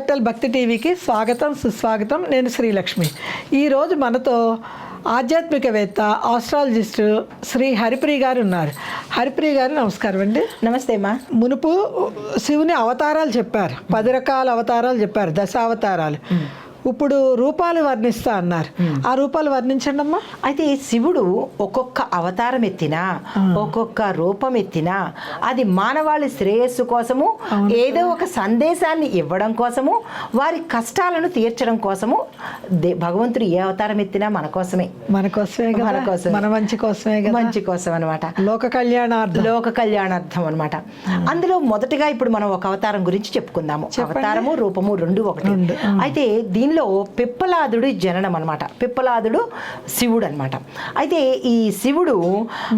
Capital భక్తి టీవీకి స్వాగతం సుస్వాగతం. నేను శ్రీలక్ష్మి. ఈరోజు మనతో ఆధ్యాత్మికవేత్త ఆస్ట్రాలజిస్ట్ శ్రీ హరిప్రియ గారు ఉన్నారు. హరిప్రియ గారు నమస్కారం అండి. నమస్తే అమ్మా. మునుపు శివుని అవతారాలు చెప్పారు. పది రకాల అవతారాలు చెప్పారు దశావతారాలు. ఇప్పుడు రూపాలు వర్ణిస్తా అన్నారు. ఆ రూపాలు వర్ణించండి అమ్మా అయితే శివుడు ఒక్కొక్క అవతారం ఎత్తినా ఒక్కొక్క రూపం ఎత్తినా అది మానవాళి శ్రేయస్సు కోసము ఏదో ఒక సందేశాన్ని ఇవ్వడం కోసము వారి కష్టాలను తీర్చడం కోసము భగవంతుడు ఏ అవతారం ఎత్తినా మన కోసమే. మన కోసమే మన కోసమే. మన మంచి కోసమే మంచి కోసం అనమాట లోక కళ్యాణార్థం. లోక కళ్యాణార్థం అనమాట అందులో మొదటగా ఇప్పుడు మనం ఒక అవతారం గురించి చెప్పుకుందాము. అవతారము రూపము రెండు ఒకటి. అయితే దీనిలో పిప్పలాదుడు జననం అనమాట పిప్పలాదుడు శివుడు అనమాట అయితే ఈ శివుడు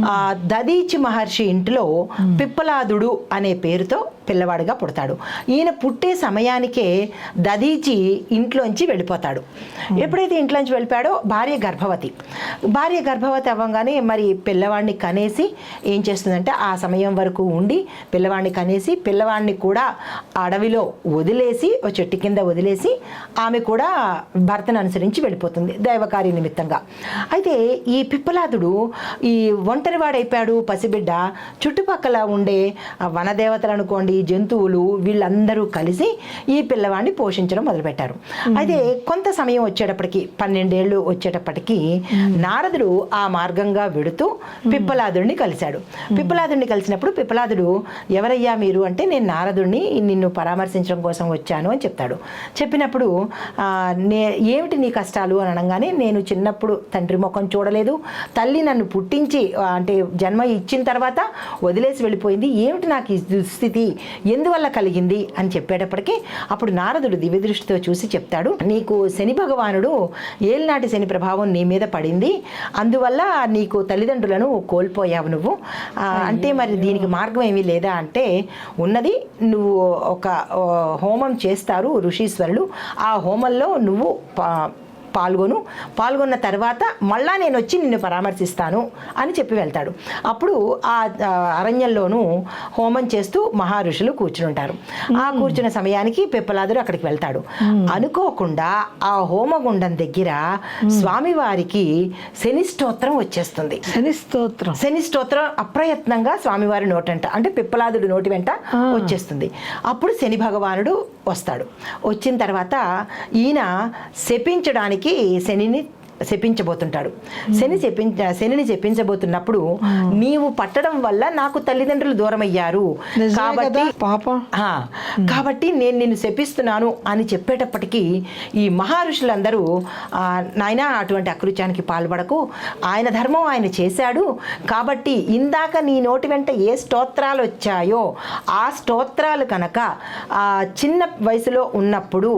ఆ, దదీచి మహర్షి ఇంటిలో పిప్పలాదుడు అనే పేరుతో పిల్లవాడిగా పుడతాడు. ఈయన పుట్టే సమయానికే దదీచి ఇంట్లోంచి వెళ్ళిపోతాడు. ఎప్పుడైతే ఇంట్లోంచి వెళ్ళిపోయాడో భార్య గర్భవతి. భార్య గర్భవతి అవ్వగానే మరి పిల్లవాడిని కనేసి ఏం చేస్తుందంటే ఆ సమయం వరకు ఉండి పిల్లవాడిని కనేసి పిల్లవాడిని కూడా అడవిలో వదిలేసి ఓ చెట్టు కింద వదిలేసి ఆమె కూడా భర్తను అనుసరించి వెళ్ళిపోతుంది దైవకార్య నిమిత్తంగా. అయితే ఈ పిప్పలాదుడు ఈ ఒంటరివాడైపోయాడు పసిబిడ్డ. చుట్టుపక్కల ఉండే వనదేవతలు అనుకోండి జంతువులు వీళ్ళందరూ కలిసి ఈ పిల్లవాడిని పోషించడం మొదలుపెట్టారు. అయితే కొంత సమయం వచ్చేటప్పటికి పన్నెండేళ్ళు వచ్చేటప్పటికి నారదుడు ఆ మార్గంగా వెడుతూ పిప్పలాదుడిని కలిశాడు. పిప్పలాదుడిని కలిసినప్పుడు పిప్పలాదుడు ఎవరయ్యా మీరు? అంటే నేను నారదుడిని నిన్ను పరామర్శించడం కోసం వచ్చాను అని చెప్తాడు. చెప్పినప్పుడు నే ఏమిటి నీ కష్టాలు? అని అనగానే నేను చిన్నప్పుడు తండ్రి ముఖం చూడలేదు. తల్లి నన్ను పుట్టించి అంటే జన్మ ఇచ్చిన తర్వాత వదిలేసి వెళ్ళిపోయింది. ఏమిటి నాకు ఈ దుస్థితి? ఎందువల్ల కలిగింది? అని చెప్పేటప్పటికి అప్పుడు నారదుడు దివ్య దృష్టితో చూసి చెప్తాడు నీకు శని భగవానుడు ఏలినాటి శని ప్రభావం నీ మీద పడింది. అందువల్ల నీకు తల్లిదండ్రులను కోల్పోయావు నువ్వు. అంటే మరి దీనికి మార్గం ఏమీ లేదా అంటే ఉన్నది నువ్వు ఒక హోమం చేస్తారు ఋషీశ్వరులు. ఆ హోమంలో నువ్వు పాల్గొను. పాల్గొన్న తర్వాత మళ్ళా నేను వచ్చి నిన్ను పరామర్శిస్తాను అని చెప్పి వెళ్తాడు. అప్పుడు ఆ అరణ్యంలోనూ హోమం చేస్తూ మహా ఋషులు కూర్చుని ఉంటారు ఆ కూర్చున్న సమయానికి పిప్పలాదుడు అక్కడికి వెళ్తాడు. అనుకోకుండా ఆ హోమగుండం దగ్గర స్వామివారికి శని స్తోత్రం వచ్చేస్తుంది. శని స్తోత్రం శని స్తోత్రం అప్రయత్నంగా స్వామివారి నోటంట అంటే పిప్పలాదుడి నోటి వెంట వచ్చేస్తుంది. అప్పుడు శని భగవానుడు వస్తాడు. వచ్చిన తర్వాత ఈయన శపించడానికి శనిని శపించబోతుంటాడు శని శపించ శనిని శపించబోతున్నప్పుడు నీవు పట్టడం వల్ల నాకు తల్లిదండ్రులు దూరం అయ్యారు కాబట్టి పాపం. కాబట్టి నేను నిన్ను శపిస్తున్నాను అని చెప్పేటప్పటికీ ఈ మహర్షులందరూ నాయనా అటువంటి అకృత్యానికి పాల్పడకు. ఆయన ధర్మం ఆయన చేశాడు. కాబట్టి ఇందాక నీ నోటి వెంట ఏ స్తోత్రాలు వచ్చాయో ఆ స్తోత్రాలు కనుక ఆ, చిన్న వయసులో ఉన్నప్పుడు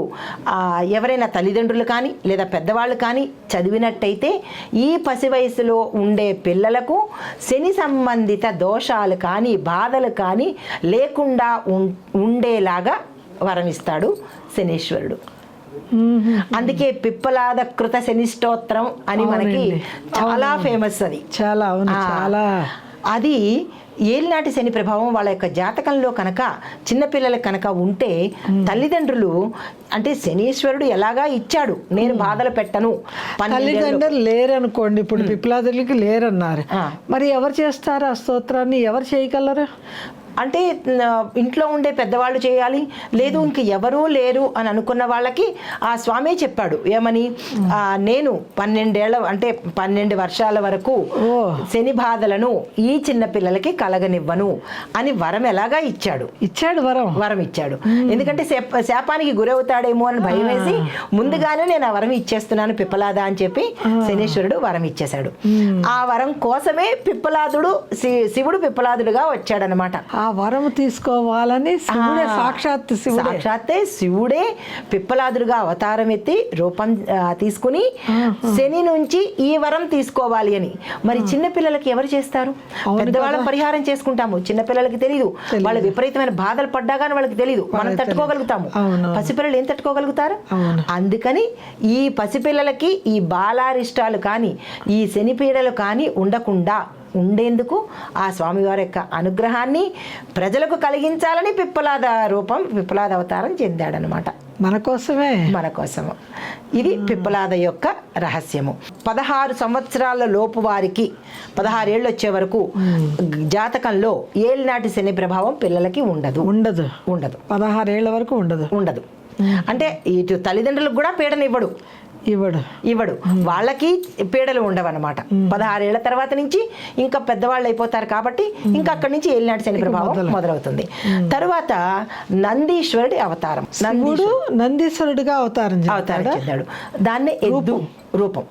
ఎవరైనా తల్లిదండ్రులు కానీ లేదా పెద్దవాళ్ళు కానీ చదివినట్టయితే ఈ పసి వయసులో ఉండే పిల్లలకు శని సంబంధిత దోషాలు కానీ బాధలు కానీ లేకుండా ఉండేలాగా వరమిస్తాడు శనీశ్వరుడు. అందుకే పిప్పలాద కృత శని స్తోత్రం అని మనకి చాలా ఫేమస్ అది. చాలా చాలా. అది ఏలినాటి శని ప్రభావం వాళ్ళ యొక్క జాతకంలో కనుక చిన్నపిల్లలకు కనుక ఉంటే తల్లిదండ్రులు అంటే శనీశ్వరుడు ఎలాగా ఇచ్చాడు? నేను బాధలు పెట్టను. తల్లిదండ్రులు లేరనుకోండి ఇప్పుడు పిప్లాదులకి లేరన్నారు. మరి ఎవరు చేస్తారు ఆ స్తోత్రాన్ని? ఎవరు చేయగలరు? అంటే ఇంట్లో ఉండే పెద్దవాళ్ళు చేయాలి లేదు ఇంక ఎవరూ లేరు అని అనుకున్న వాళ్ళకి ఆ స్వామి చెప్పాడు. ఏమని? నేను పన్నెండేళ్ళ అంటే పన్నెండు వర్షాల వరకు. శని బాధలను ఈ చిన్న పిల్లలకి కలగనివ్వను అని వరం ఎలాగా ఇచ్చాడు. ఇచ్చాడు వరం? వరం ఇచ్చాడు. ఎందుకంటే శాప- శాపానికి గురవుతాడేమో అని భయం వేసి ముందుగానే నేను ఆ వరం ఇచ్చేస్తున్నాను పిప్పలాద అని చెప్పి శనీశ్వరుడు వరం ఇచ్చేశాడు. ఆ వరం కోసమే పిప్పలాదుడు శివుడు పిప్పలాదుడుగా వచ్చాడనమాట ఆ వరం తీసుకోవాలని శివుడే సాక్షాత్ శివుడే. సాక్షాత్తే శివుడే పిప్పలాదుడుగా అవతారం ఎత్తి రూపం తీసుకుని శని నుంచి ఈ వరం తీసుకోవాలి అని. మరి చిన్న పిల్లలకి ఎవరు చేస్తారు? పెద్దవాళ్ళం పరిహారం చేసుకుంటాము. చిన్న పిల్లలకి తెలియదు వాళ్ళ విపరీతమైన బాధలు పడ్డా కానీ వాళ్ళకి తెలియదు మనం తట్టుకోగలుగుతాము. పసిపిల్లలు ఏం తట్టుకోగలుగుతారు. అందుకని ఈ పసిపిల్లలకి ఈ బాలారిష్టాలు కానీ ఈ శని పీడలు కానీ ఉండకుండా ఉండేందుకు ఆ స్వామివారి యొక్క అనుగ్రహాన్ని ప్రజలకు కలిగించాలని పిప్పలాద రూపం పిప్పలాద అవతారం చెందాడనమాట మన కోసమే? మన కోసము. ఇది పిప్పలాద యొక్క రహస్యము. పదహారు సంవత్సరాల లోపు వారికి పదహారేళ్ళు వచ్చే వరకు జాతకంలో ఏలినాటి శని ప్రభావం పిల్లలకి ఉండదు. ఉండదు. ఉండదు. పదహారేళ్ళ వరకు ఉండదు. ఉండదు. అంటే ఇటు తల్లిదండ్రులకు కూడా పీడనివ్వడు. ఇవ్వడు. ఇవ్వడు. వాళ్ళకి పీడలు ఉండవన్నమాట. పదహారేళ్ళ తర్వాత నుంచి ఇంకా పెద్దవాళ్ళు అయిపోతారు కాబట్టి ఇంకా అక్కడి నుంచి ఏలినాటి శని ప్రభావం మొదలవుతుంది. తరువాత నందీశ్వరుడి అవతారం. శివుడు నందీశ్వరుడిగా అవతారం అవతారం చెందాడా. దాన్నే ఎద్దు రూపం.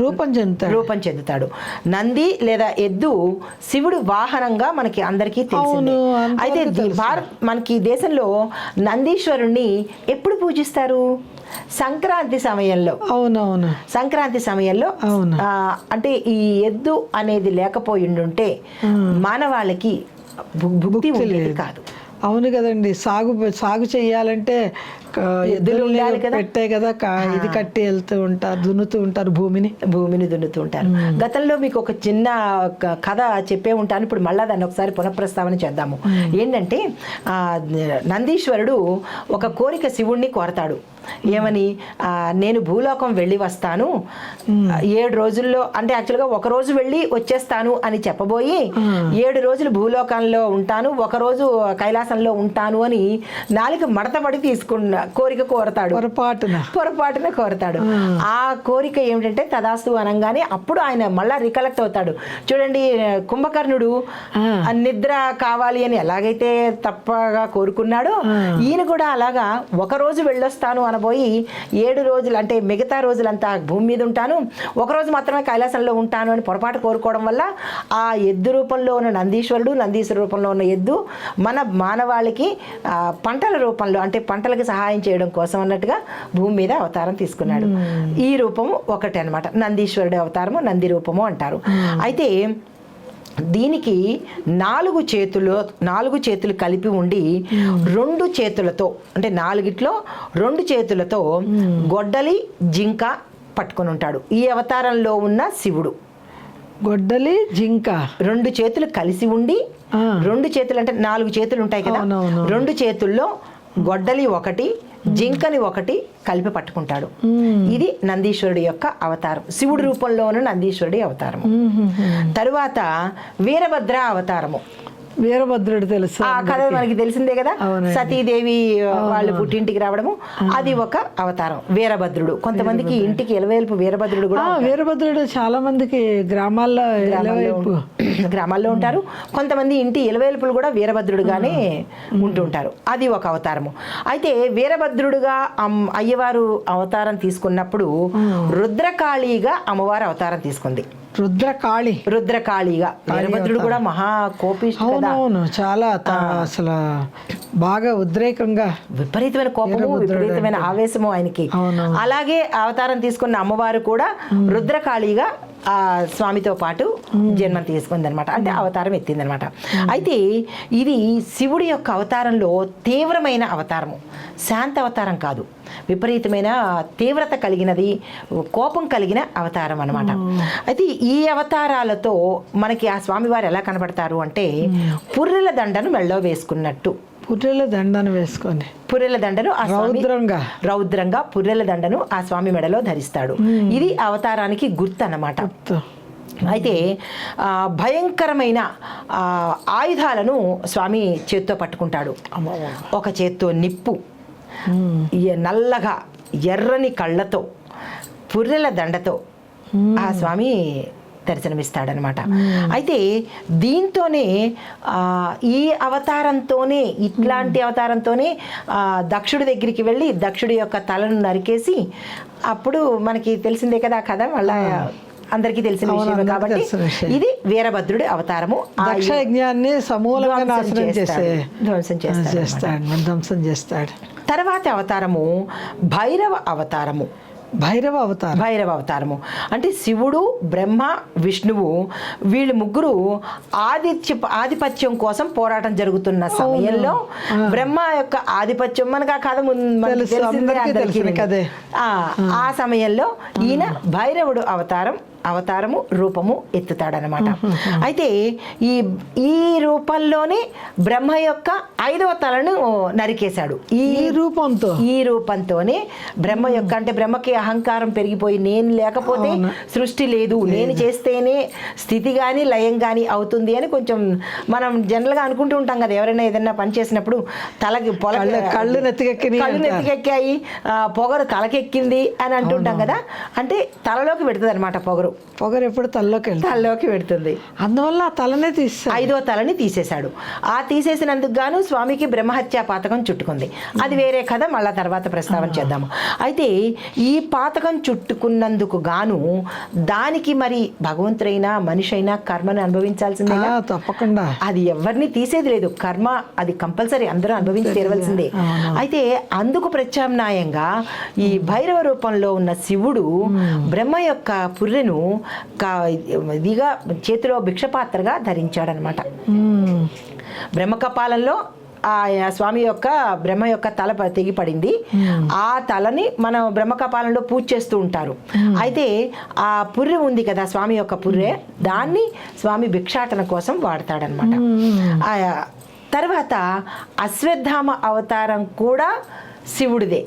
రూపం. చెందుతాడు. రూపం చెందుతాడు. నంది లేదా ఎద్దు శివుడు వాహనంగా మనకి అందరికీ అంతవరకు అయితే భారత్ మనకి దేశంలో నందీశ్వరుణ్ణి ఎప్పుడు పూజిస్తారు? సంక్రాంతి సమయంలో. అవునవును. సంక్రాంతి సమయంలో అవును. అంటే ఈ ఎద్దు అనేది లేకపోయిండుంటే మానవాళికి భుక్తి కాదు. అవును కదండి. సాగు సాగు చెయ్యాలంటే క- ఎద్దులు. పెట్టే కదా క- ఇది కట్టి వెళ్తూ ఉంటారు దున్నుతూ ఉంటారు భూమిని. భూమిని దున్నుతూ ఉంటారు. గతంలో మీకు ఒక చిన్న కథ చెప్పే ఉంటాను. ఇప్పుడు మళ్ళా దాన్ని ఒకసారి పునఃప్రస్తావన చేద్దాము. ఏంటంటే నందీశ్వరుడు ఒక కోరిక శివుణ్ణి కోరతాడు. ఏమని? నేను భూలోకం వెళ్ళి వస్తాను. ఏడు రోజుల్లో అంటే యాక్చువల్గా ఒక రోజు వెళ్ళి వచ్చేస్తాను అని చెప్పబోయి ఏడు రోజులు భూలోకంలో ఉంటాను ఒక రోజు కైలాసంలో ఉంటాను అని నాలుగు మడతపడి తీసుకున్న కోరిక కోరతాడు. పొరపాటున. పొరపాటున కోరతాడు. ఆ. కోరిక ఏమిటంటే తదాస్తు అనగానే అప్పుడు ఆయన మళ్ళా రికలెక్ట్ అవుతాడు. చూడండి కుంభకర్ణుడు నిద్ర కావాలి అని ఎలాగైతే తప్పగా కోరుకున్నాడో ఈయన కూడా అలాగా ఒక రోజు వెళ్ళొస్తాను అనబోయి ఏడు రోజులు అంటే మిగతా రోజులంతా భూమి మీద ఉంటాను. ఒక రోజు మాత్రమే కైలాసంలో ఉంటాను అని పొరపాటు కోరుకోవడం వల్ల ఆ ఎద్దు రూపంలో ఉన్న నందీశ్వరుడు నందీశ్వర రూపంలో ఉన్న ఎద్దు మన మానవాళికి పంటల రూపంలో అంటే పంటలకు సహాయం చేయడం కోసం అన్నట్టుగా భూమి మీద అవతారం తీసుకున్నాడు. ఈ రూపము ఒకటి అనమాట నందీశ్వరుడి అవతారము నంది రూపము అంటారు. అయితే దీనికి నాలుగు చేతులు నాలుగు చేతులు కలిపి ఉండి రెండు చేతులతో అంటే నాలుగిట్లో రెండు చేతులతో గొడ్డలి జింక పట్టుకొని ఉంటాడు. ఈ అవతారంలో ఉన్న శివుడు. గొడ్డలి జింక. రెండు చేతులు కలిసి ఉండి. రెండు చేతులు అంటే నాలుగు చేతులు ఉంటాయి కదా. రెండు చేతుల్లో గొడ్డలి ఒకటి జింకని ఒకటి కలిపి పట్టుకుంటాడు. ఇది నందీశ్వరుడి యొక్క అవతారం. శివుడి రూపంలో ఉన్న నందీశ్వరుడి అవతారం తరువాత వీరభద్ర అవతారము. వీరభద్రుడు తెలుసు ఆ కథ మనకి తెలిసిందే కదా. సతీదేవి వాళ్ళు పుట్టింటికి రావడము. అది ఒక అవతారం వీరభద్రుడు. కొంతమందికి ఇంటికి ఎలవేల్పు వీరభద్రుడు కూడా వీరభద్రుడు చాలా మందికి గ్రామాల్లో గ్రామాల్లో ఉంటారు. కొంతమంది ఇంటి ఇలవేల్పులు కూడా వీరభద్రుడుగానే ఉంటుంటారు అది ఒక అవతారము. అయితే వీరభద్రుడుగా అయ్యవారు అవతారం తీసుకున్నప్పుడు రుద్రకాళిగా అమ్మవారు అవతారం తీసుకుంది. రుద్రకాళి. రుద్రకాళిగా. వీరభద్రుడు కూడా మహా కదా. అవునవును చాలా అసలు బాగా ఉద్రేకంగా విపరీతమైన కోపము విపరీతమైన ఆవేశము ఆయనకి. అలాగే అవతారం తీసుకున్న అమ్మవారు కూడా రుద్రకాళిగా ఆ స్వామితో పాటు జన్మం తీసుకుంది అనమాట అంటే అవతారం ఎత్తింది అనమాట అయితే ఇది శివుడి యొక్క అవతారంలో తీవ్రమైన అవతారము. శాంత అవతారం కాదు. విపరీతమైన తీవ్రత కలిగినది కోపం కలిగిన అవతారం అనమాట అయితే ఈ అవతారాలతో మనకి ఆ స్వామివారు ఎలా కనబడతారు అంటే పుర్రెల దండను మెళ్ళో వేసుకున్నట్టు. పుర్రెల దండను వేసుకొని. పుర్రెల దండను ఆ స్వామి రౌద్రంగా. రౌద్రంగా పుర్రెల దండను ఆ స్వామి మెడలో ధరిస్తాడు. ఇది అవతారానికి గుర్తు. అన్నమాట అయితే భయంకరమైన ఆయుధాలను స్వామి చేత్తో పట్టుకుంటాడు. ఒక చేత్తో నిప్పు. నల్లగా ఎర్రని కళ్ళతో పుర్రెల దండతో ఆ స్వామి దర్శనమిస్తాడనమాట. అయితే దీంతోనే ఆ, ఈ అవతారంతోనే ఇట్లాంటి అవతారంతోనే ఆ, దక్షుడి దగ్గరికి వెళ్ళి దక్షుడి యొక్క తలను నరికేసి అప్పుడు మనకి తెలిసిందే కదా కథ మళ్ళా అందరికీ తెలిసిన అందరికీ కాబట్టి విషయం. ఇది వీరభద్రుడి అవతారము. ఆ దక్ష యజ్ఞాన్ని సమూలంగా నాశనం చేసే. ధ్వంసం. చేస్తాడు ధ్వంసం చేస్తాడు. తర్వాత అవతారము భైరవ అవతారము. భైరవ అవతారం. భైరవ అవతారము. అంటే శివుడు బ్రహ్మ విష్ణువు వీళ్ళు ముగ్గురు ఆదిత్య ఆధిపత్యం కోసం పోరాటం జరుగుతున్న సమయంలో బ్రహ్మ యొక్క ఆధిపత్యం మనకు ఆ కథ ఆ సమయంలో ఈయన భైరవుడు అవతారం అవతారము రూపము ఎత్తుతాడనమాట అయితే ఈ ఈ రూపంలోనే బ్రహ్మ యొక్క ఐదవ తలను నరికేశాడు. ఈ రూపంతో? ఈ రూపంతోనే బ్రహ్మ యొక్క అంటే బ్రహ్మకి అహంకారం పెరిగిపోయి నేను లేకపోతే సృష్టి లేదు. నేను చేస్తేనే స్థితి కానీ లయం కానీ అవుతుంది అని కొంచెం మనం జనరల్గా అనుకుంటూ ఉంటాం కదా. ఎవరైనా ఏదైనా పని చేసినప్పుడు తలకి పొల కళ్ళు- నెత్తికెక్కినాయి కళ్ళు. నెత్తికెక్కాయి పొగరు తలకెక్కింది అని అంటుంటాం కదా. అంటే తలలోకి పెడుతుంది అనమాట పొగరు. పొగరు ఎప్పుడు తల్లోకి తలలోకి పెడుతుంది. అందువల్ల ఆ తలనే తీస్తారు ఐదో తలని తీసేశాడు. ఆ తీసేసినందుకు గాను స్వామికి బ్రహ్మహత్యా పాతకం చుట్టుకుంది. అది వేరే కథ మళ్ళా తర్వాత ప్రస్తావన చేద్దాము. అయితే ఈ పాతకం చుట్టుకున్నందుకు గాను దానికి మరి భగవంతుడైనా మనిషి అయినా కర్మను అనుభవించాల్సిందే తప్పకుండా. అది ఎవరిని తీసేది లేదు. కర్మ అది కంపల్సరీ అందరూ అనుభవించి తీరవలసిందే. అయితే అందుకు ప్రత్యామ్నాయంగా ఈ భైరవ రూపంలో ఉన్న శివుడు బ్రహ్మ యొక్క పుర్రెను కా- ఇదిగా చేతిలో భిక్షపాత్రగా ధరించాడనమాట. బ్రహ్మకపాలంలో ఆ స్వామి యొక్క బ్రహ్మ యొక్క తల తెగి పడింది. ఆ తలని మనం బ్రహ్మకపాలంలో పూజ చేస్తూ ఉంటారు. అయితే ఆ పుర్రె ఉంది కదా స్వామి యొక్క పుర్రె దాన్ని స్వామి భిక్షాటన కోసం వాడతాడనమాట. తర్వాత అశ్వత్థామ అవతారం కూడా శివుడిదే.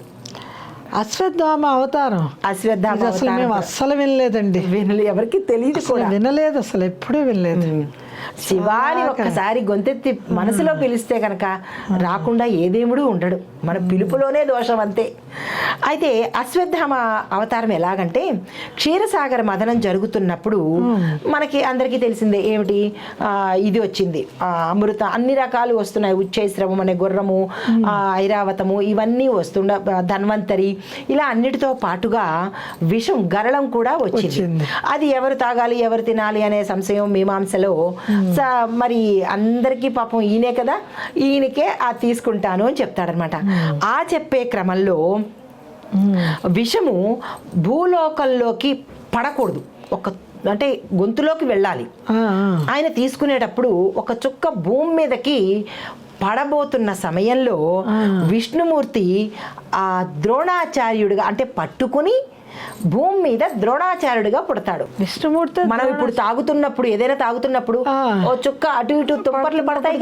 అశ్వత్థామ అవతారం. అశ్వత్థామ అసలు మేము అస్సలు వినలేదండి. వినలే ఎవరికి తెలియదు కూడా. వినలేదు అసలు ఎప్పుడూ వినలేదు. శివాని ఒక్కసారి గొంతెత్తి మనసులో పిలిస్తే కనుక రాకుండా ఏ దేవుడు ఉండడు. మన పిలుపులోనే దోషం అంతే. అయితే అశ్వత్థామ అవతారం ఎలాగంటే క్షీరసాగర మదనం జరుగుతున్నప్పుడు మనకి అందరికీ తెలిసిందే ఏమిటి? ఇది వచ్చింది. అమృత అన్ని రకాలు వస్తున్నాయి. ఉచ్చైశ్రవం అనే గుర్రము ఆ, ఐరావతము ఇవన్నీ వస్తుండ ధన్వంతరి ఇలా అన్నిటితో పాటుగా విషం గరళం కూడా వచ్చింది. అది ఎవరు తాగాలి ఎవరు తినాలి అనే సంశయం మీమాంసలో స- మరి అందరికీ పాపం ఈయనే కదా? ఈయనకే ఆ తీసుకుంటాను అని చెప్తాడనమాట. ఆ చెప్పే క్రమంలో విషము భూలోకంలోకి పడకూడదు. ఒక అంటే గొంతులోకి వెళ్ళాలి. ఆయన తీసుకునేటప్పుడు ఒక చుక్క భూమి మీదకి పడబోతున్న సమయంలో విష్ణుమూర్తి ఆ ద్రోణాచార్యుడిగా అంటే పట్టుకుని భూమి మీద ద్రోణాచార్యుడిగా పుడతాడు. విష్ణుమూర్తి మనం ఇప్పుడు తాగుతున్నప్పుడు ఏదైనా తాగుతున్నప్పుడు. ఓ చుక్క అటు ఇటు తుప్పర్లు పడతాయి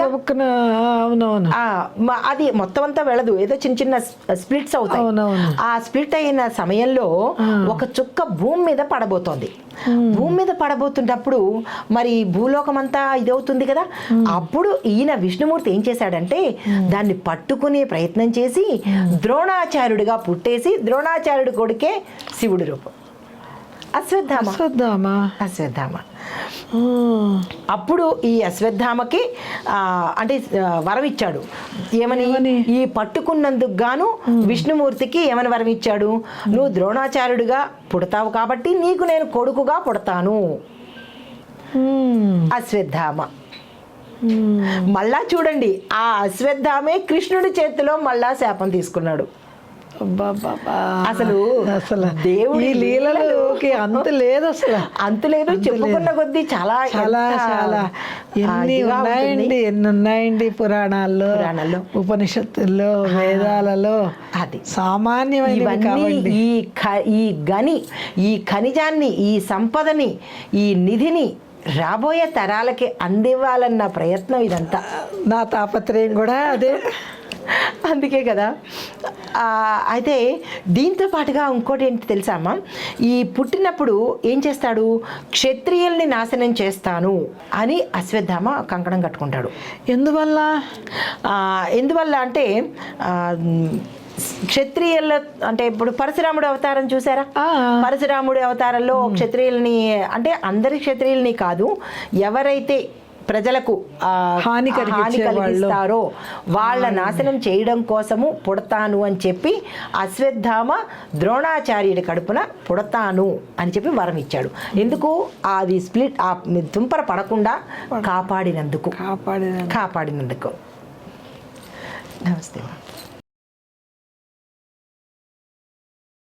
అది మొత్తం అంతా వెళ్ళదు. ఏదో చిన్న చిన్న స్ప్లిట్స్ అవుతాయి. ఆ స్ప్లిట్ అయిన సమయంలో ఒక చుక్క భూమి మీద పడబోతోంది. భూమి మీద పడబోతున్నప్పుడు మరి భూలోకం అంతా ఇదవుతుంది కదా? అప్పుడు ఈయన విష్ణుమూర్తి ఏం చేశాడంటే దాన్ని పట్టుకునే ప్రయత్నం చేసి ద్రోణాచార్యుడిగా పుట్టేసి ద్రోణాచార్యుడి కొడుకే శివుడి రూపం అశ్వత్థామ అశ్వత్థామ అశ్వత్థామ అప్పుడు ఈ అశ్వత్థామకి అంటే వరం ఇచ్చాడు ఏమని? ఈ పట్టుకున్నందుకు గాను విష్ణుమూర్తికి ఏమని వరం ఇచ్చాడు నువ్వు ద్రోణాచార్యుడిగా పుడతావు కాబట్టి నీకు నేను కొడుకుగా పుడతాను. అశ్వత్థామ. మళ్ళా చూడండి ఆ అశ్వత్థామే కృష్ణుడి చేతిలో మళ్ళా శాపం తీసుకున్నాడు. అసలు అసలు దేవుడి ఈ లీలలోకి అంత లేదు అసలు. అంతు లేదు చెప్పుకున్న కొద్దీ చాలా చాలా చాలా. ఎన్ని ఉన్నాయండి. ఎన్ని ఉన్నాయండి పురాణాల్లో పురాణాల్లో. ఉపనిషత్తుల్లో వేదాలలో. అది. కావండి ఈ ఈ గని ఈ ఖనిజాన్ని ఈ సంపదని ఈ నిధిని రాబోయే తరాలకి అందివ్వాలన్న ప్రయత్నం ఇదంతా. నా తాపత్రయం కూడా అదే. అందుకే కదా. అయితే దీంతో పాటుగా ఇంకోటి ఏంటి తెలుసా అమ్మ? ఈ పుట్టినప్పుడు ఏం చేస్తాడు? క్షత్రియుల్ని నాశనం చేస్తాను అని అశ్వత్థామ కంకణం కట్టుకుంటాడు. ఎందువల్ల? ఎందువల్ల అంటే క్షత్రియుల అంటే ఇప్పుడు పరశురాముడు అవతారం చూసారా. పరశురాముడి అవతారంలో క్షత్రియుల్ని అంటే అందరి క్షత్రియుల్ని కాదు ఎవరైతే ప్రజలకు హాని. కలిగిస్తారో వాళ్ళ నాశనం చేయడం కోసము పుడతాను అని చెప్పి అశ్వత్థామ ద్రోణాచార్యుడి కడుపున పుడతాను అని చెప్పి వరం ఇచ్చాడు. ఎందుకు? అది స్ప్లిట్ ఆ తుంపర పడకుండా కాపాడినందుకు. కాపాడిన కాపాడినందుకు. నమస్తే.